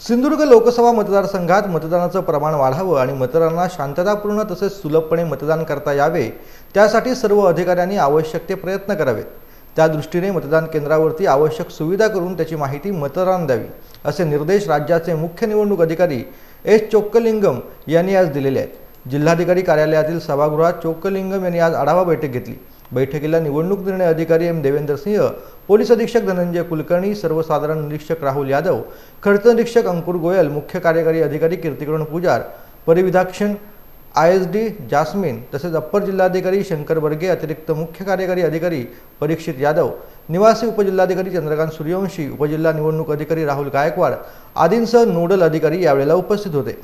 सिंधुदुर्ग लोकसभा मतदारसंघात मतदानाचं प्रमाण वाढावं आणि मतदारांना शांततापूर्ण तसेच सुलभपणे मतदान करता यावे त्यासाठी सर्व अधिकाऱ्यांनी आवश्यक ते प्रयत्न करावेत. त्या दृष्टीने मतदान केंद्रावरती आवश्यक सुविधा करून त्याची माहिती मतदारांना द्यावी असे निर्देश राज्याचे मुख्य निवडणूक अधिकारी एस चोक्कलिंगम यांनी आज दिलेले आहेत. जिल्हाधिकारी कार्यालयातील सभागृहात चोक्कलिंगम यांनी आज आढावा बैठक घेतली. बैठकीला निवडणूक निर्णय अधिकारी एम देवेंद्र सिंह पोलीस अधीक्षक धनंजय कुलकर्णी सर्वसाधारण निरीक्षक राहुल यादव खर्च निरीक्षक अंकुर गोयल मुख्य कार्यकारी अधिकारी कीर्तिकरण पुजार परिविधाक्षण आय एस डी जास्मिन तसेच अप्पर जिल्हाधिकारी शंकर बर्गे अतिरिक्त मुख्य कार्यकारी अधिकारी परीक्षित यादव निवासी उपजिल्हाधिकारी चंद्रकांत सूर्यवंशी उपजिल्हा निवडणूक अधिकारी राहुल गायकवाड आदींसह नोडल अधिकारी यावेळेला उपस्थित होते.